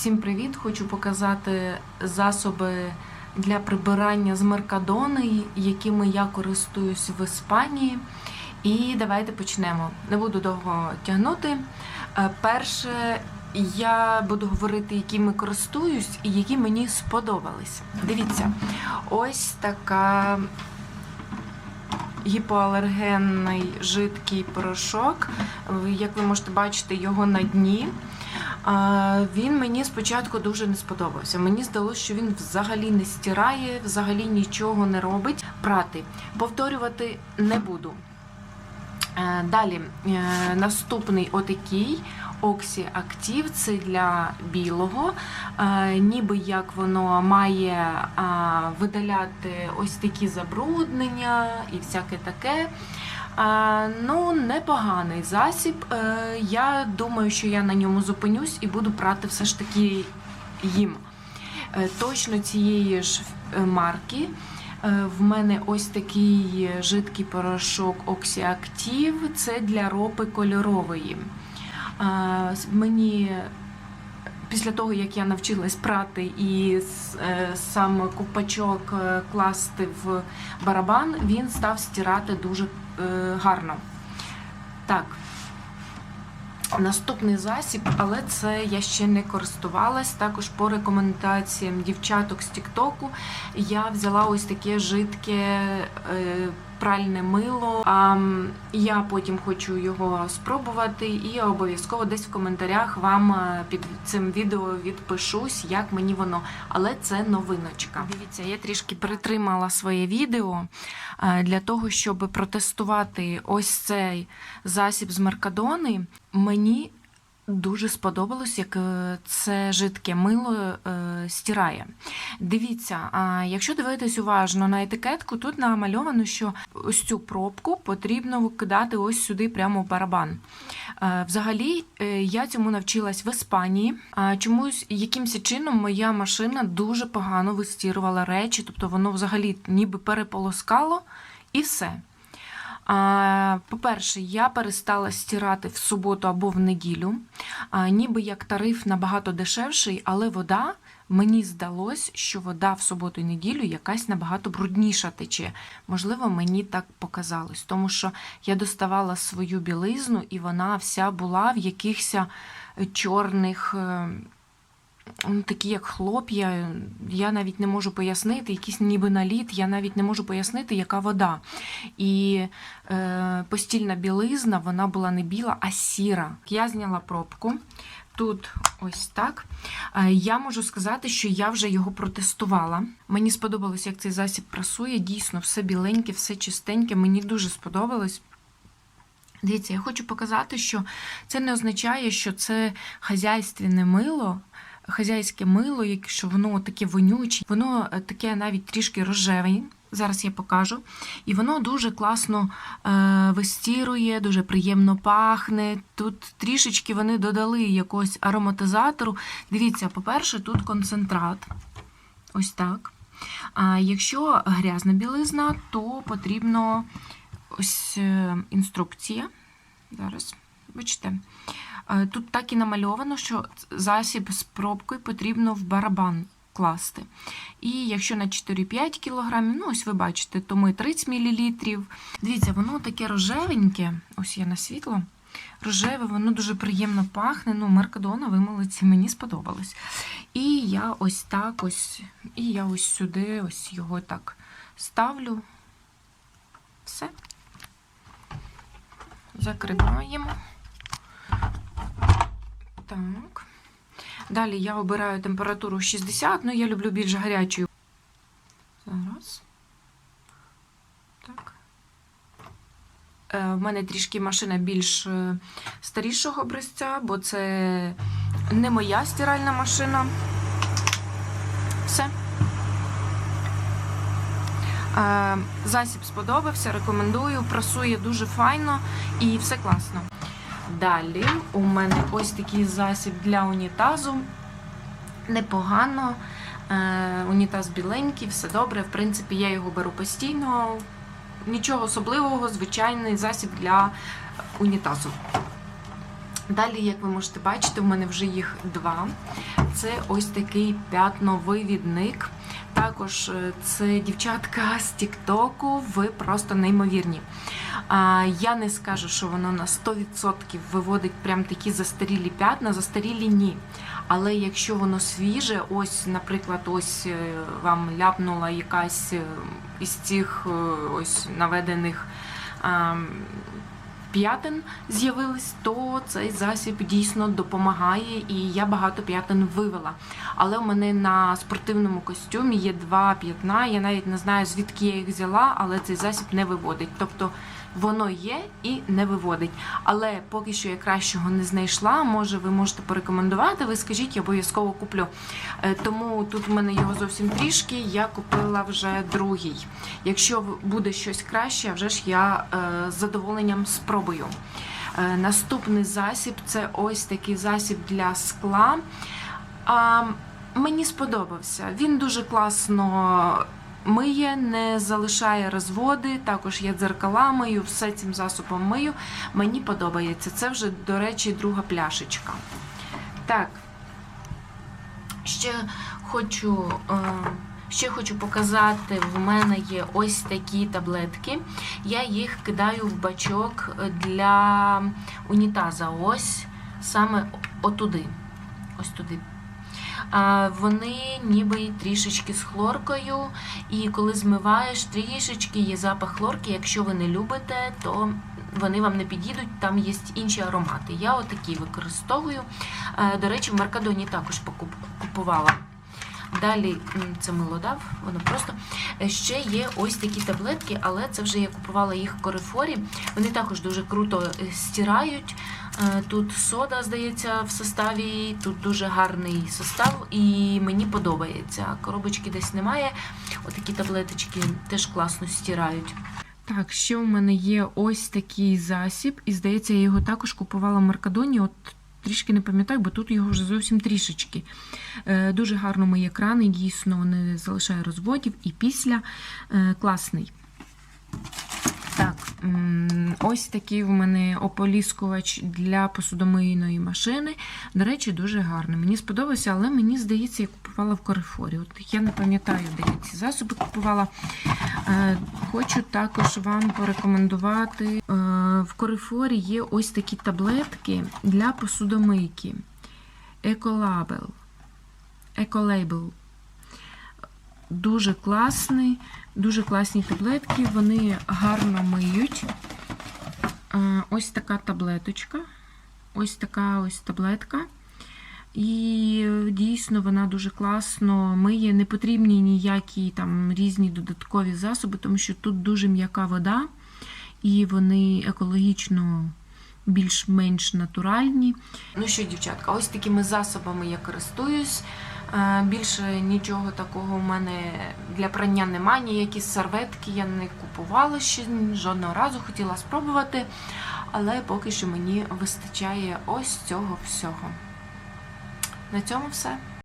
Всім привіт! Хочу показати засоби для прибирання з Меркадони, якими я користуюсь в Іспанії. І давайте почнемо. Не буду довго тягнути. Е, Перше, я буду говорити, якими користуюсь і які мені сподобались. Дивіться, ось така гіпоалергенний жидкий порошок. Як ви можете бачити, його на дні. Він мені спочатку дуже не сподобався. Мені здалося, що він взагалі не стирає, взагалі нічого не робить. Прати. Повторювати не буду. Е, Далі е, наступний отакий Active, це для білого. Е, Ніби як воно має видаляти ось такі забруднення і всяке таке. Ну, непоганий засіб. Е, Я думаю, що я на ньому зупинюсь і буду прати все ж таки їм. Е, Точно цієї ж е, марки. В мене ось такий жидкий порошок Oxyactive. Це для ропи кольорової. Мені після того, як я навчилась прати і сам купачок класти в барабан, він став стирати дуже гарно. Так. Наступний засіб, але це я ще не користувалась. Також по рекомендаціям дівчаток з Тіктоку я взяла ось таке жидке е, пральне мило. А я потім хочу його спробувати і обов'язково десь в коментарях вам е, під цим відео відпишусь, як мені воно. Але це новиночка. Дивіться, я трішки притримала своє відео е, для того, щоб протестувати ось цей засіб з Меркадони. Мені дуже сподобалось, як е, це жидке мило е, стирає. Дивіться, якщо дивитись уважно на етикетку, тут намальовано, що ось цю пробку потрібно викидати ось сюди, прямо в барабан. Е, Взагалі, я цьому навчилась в Іспанії. Чомусь якимось чином моя машина дуже погано вистірувала речі, тобто воно взагалі ніби переполоскало і все. По-перше, я перестала стирати в суботу або в неділю. Ніби як тариф набагато дешевший, але вода. Мені здалось, що вода в суботу і неділю якась набагато брудніша тече. Можливо, мені так показалось, тому що я доставала свою білизну, і вона вся була в якихось е, чорних, е, такі як хлоп'я. Я навіть не можу пояснити, якийсь ніби наліт, я навіть не можу пояснити, яка вода. І е, постільна білизна, вона була не біла, а сіра. Я зняла пробку. Тут ось так. Е, Я можу сказати, що я вже його протестувала. Мені сподобалось, як цей засіб прасує. Дійсно, все біленьке, все чистеньке. Мені дуже сподобалось. Дивіться, я хочу показати, що це не означає, що це хазяйственне мило, хазяйське мило, якщо воно таке вонюче, воно е, таке навіть трішки рожеве. Зараз я покажу. І воно дуже класно е, вистірує, дуже приємно пахне. Тут трішечки вони додали якогось ароматизатору. Дивіться, по-перше, тут концентрат. Ось так. А якщо грязна білизна, то потрібно ось е, інструкція. Зараз, бачите. Тут так і намальовано, що засіб з пробкою потрібно в барабан класти. І якщо на 4-5 кг, ну ось ви бачите, то ми 30 мл. Дивіться, воно таке рожевеньке, ось я на світло. Рожеве, воно дуже приємно пахне. Ну, Меркадона, ви мені сподобалось. І я ось так ось, і я ось сюди ось його так ставлю. Все. Закриваємо. Так. Далі я обираю температуру 60, ну я люблю більш гарячу. Зараз. Так. Е, мене трішки машина більш е, старішого образця, бо це не моя стиральна машина. Все. Е, Засіб сподобався, рекомендую. Прасує дуже файно і все класно. Далі у мене ось такий засіб для унітазу. Непогано. Е, унітаз біленький, все добре. В принципі, я його беру постійно. Нічого особливого, звичайний засіб для унітазу. Далі, як ви можете бачити, в мене вже їх два. Це ось такий п'ятновивідник. Також е, це дівчатка з Тіктоку, ви просто неймовірні. Я не скажу, що воно на 100% виводить прям такі застарілі п'ятна, застарілі ні. Але якщо воно свіже, ось, наприклад, ось е, вам ляпнула якась е, із цих ось наведених п'ятин з'явились, то цей засіб дійсно допомагає, і я багато п'ятин вивела. Але в мене на спортивному костюмі є два п'ятна. Я навіть не знаю, звідки я їх взяла, але цей засіб не виводить. Тобто воно є і не виводить. Але поки що я кращого не знайшла. Може, ви можете порекомендувати. Ви скажіть, я обов'язково куплю. Е, Тому тут в мене його зовсім трішки. Я купила вже другий. Якщо буде щось краще, вже ж я е, з задоволенням спробую. Е, Наступний засіб це ось такий засіб для скла. Мені сподобався. Він дуже класно миє, не залишає розводи. Також я дзеркала мию, все цим засобом мию. Мені подобається. Це вже, до речі, друга пляшечка. Так. Ще хочу. Е, Ще хочу показати, в мене є ось такі таблетки. Я їх кидаю в бачок для унітаза. Ось саме отуди. Ось туди. Вони ніби трішечки з хлоркою, і коли змиваєш, трішечки є запах хлорки. Якщо ви не любите, то вони вам не підійдуть, там є інші аромати. Я отакі використовую. Е, До речі, в Маркадоні також купувала. Далі це мило дав, воно просто. Е, Ще є ось такі таблетки, але це вже я купувала їх в Корифорі. Вони також дуже круто е, стирають. Е, Тут сода, здається, в составі, тут дуже гарний состав, і мені подобається. Коробочки десь немає. Отакі таблеточки теж класно стирають. Так, ще в мене є ось такий засіб, і здається, я його також купувала в Маркадоні. От трішки не пам'ятаю, бо тут його вже зовсім трішечки. Е, Дуже гарно мої екрани, дійсно не залишає розводів і після е, класний. Так, ось такий в мене ополіскувач для посудомийної машини. До речі, дуже гарний. Мені сподобався, але мені здається, я купувала в Корифорі. От я не пам'ятаю, де я ці засоби купувала. Е, Хочу також вам порекомендувати. е, В Корифорі є ось такі таблетки для посудомийки. Еколабел. Еколейбл. Дуже класний, дуже класні таблетки, вони гарно миють. Ось така таблеточка. Ось така ось таблетка. І е, дійсно вона дуже класно миє. Не потрібні ніякі там різні додаткові засоби, тому що тут дуже м'яка вода, і вони екологічно більш-менш натуральні. Ну що, дівчатка, ось такими засобами я користуюсь. Е, Більше нічого такого у мене для прання немає. Ніякі серветки я не купувала ще жодного разу, хотіла спробувати, але поки що мені вистачає ось цього всього. На цьому все.